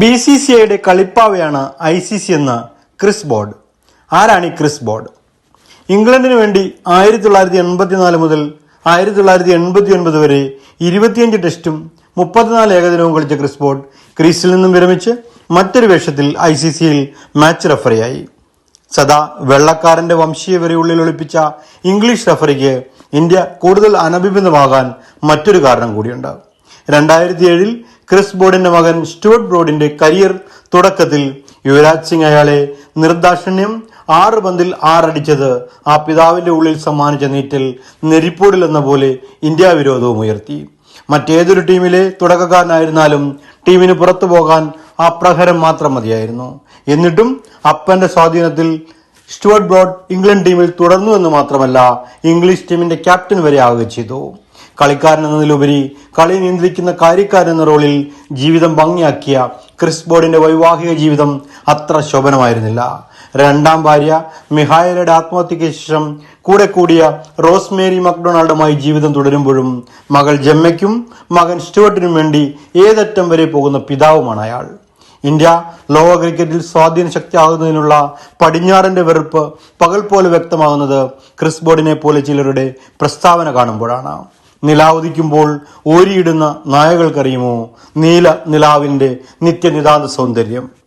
B C C ഐയുടെ കളിപ്പാവയാണ് I C C എന്ന ക്രിസ് ബോർഡ്. ആരാണ് ഈ ക്രിസ് ബോർഡ്? ഇംഗ്ലണ്ടിന് വേണ്ടി ആയിരത്തി തൊള്ളായിരത്തി എൺപത്തിനാല് മുതൽ ആയിരത്തി തൊള്ളായിരത്തി എൺപത്തി ഒൻപത് വരെ ഇരുപത്തിയഞ്ച് ടെസ്റ്റും മുപ്പത്തിനാല് ഏകദിനവും കളിച്ച ക്രിസ് ബോർഡ് ക്രീസിൽ നിന്നും വിരമിച്ച് മറ്റൊരു വേഷത്തിൽ ഐ സി സിയിൽ മാച്ച് റഫറിയായി. സദാ വെള്ളക്കാരന്റെ വംശീയ വരെ ഉള്ളിൽ ഒളിപ്പിച്ച ഇംഗ്ലീഷ് റഫറിക്ക് ഇന്ത്യ കൂടുതൽ അനഭിപിതമാകാൻ മറ്റൊരു കാരണം കൂടിയുണ്ട്. രണ്ടായിരത്തി ഏഴിൽ ക്രിസ് ബോർഡിന്റെ മകൻ സ്റ്റുവർട്ട് ബ്രോഡിന്റെ കരിയർ തുടക്കത്തിൽ യുവരാജ് സിംഗ് അയാളെ നിർദാക്ഷിണ്യം ആറ് പന്തിൽ ആറടിച്ചത് ആ പിതാവിന്റെ ഉള്ളിൽ സമ്മാനിച്ച നീറ്റിൽ നെരിപ്പോടിൽ എന്ന പോലെ ഇന്ത്യ വിരോധവും ഉയർത്തി. മറ്റേതൊരു ടീമിലെ തുടക്കക്കാരനായിരുന്നാലും ടീമിന് പുറത്തു പോകാൻ ആ പ്രഹരം മാത്രം മതിയായിരുന്നു. എന്നിട്ടും അപ്പന്റെ സ്വാധീനത്തിൽ സ്റ്റുവർട്ട് ബ്രോഡ് ഇംഗ്ലണ്ട് ടീമിൽ തുടർന്നു എന്ന് മാത്രമല്ല ഇംഗ്ലീഷ് ടീമിന്റെ ക്യാപ്റ്റൻ വരെ ആവുകയും ചെയ്തു. കളിക്കാരൻ എന്നതിലുപരി കളി നിയന്ത്രിക്കുന്ന കാര്യക്കാരൻ എന്ന റോളിൽ ജീവിതം ഭംഗിയാക്കിയ ക്രിസ് ബോർഡിന്റെ വൈവാഹിക ജീവിതം അത്ര ശോഭനമായിരുന്നില്ല. രണ്ടാം ഭാര്യ മിഹായലയുടെ ആത്മഹത്യയ്ക്ക് ശേഷം കൂടെ കൂടിയ റോസ്മേരി മക്ഡൊണാൾഡുമായി ജീവിതം തുടരുമ്പോഴും മകൾ ജമ്മയ്ക്കും മകൻ സ്റ്റുവർട്ടിനും വേണ്ടി ഏതറ്റം വരെ പോകുന്ന പിതാവുമാണ് അയാൾ. ഇന്ത്യ ലോക ക്രിക്കറ്റിൽ സ്വാധീന ശക്തിയാകുന്നതിനുള്ള പടിഞ്ഞാറന്റെ വെറുപ്പ് പകൽ പോലെ വ്യക്തമാകുന്നത് ക്രിസ് ബോർഡിനെ പോലെ ചിലരുടെ പ്രസ്താവന കാണുമ്പോഴാണ്. നിലാവുദിക്കുമ്പോൾ ഓരിയിടുന്ന നായകൾക്കറിയുമോ? നീല നിലാവിന്റെ നിത്യനിതാന്ത സൗന്ദര്യം.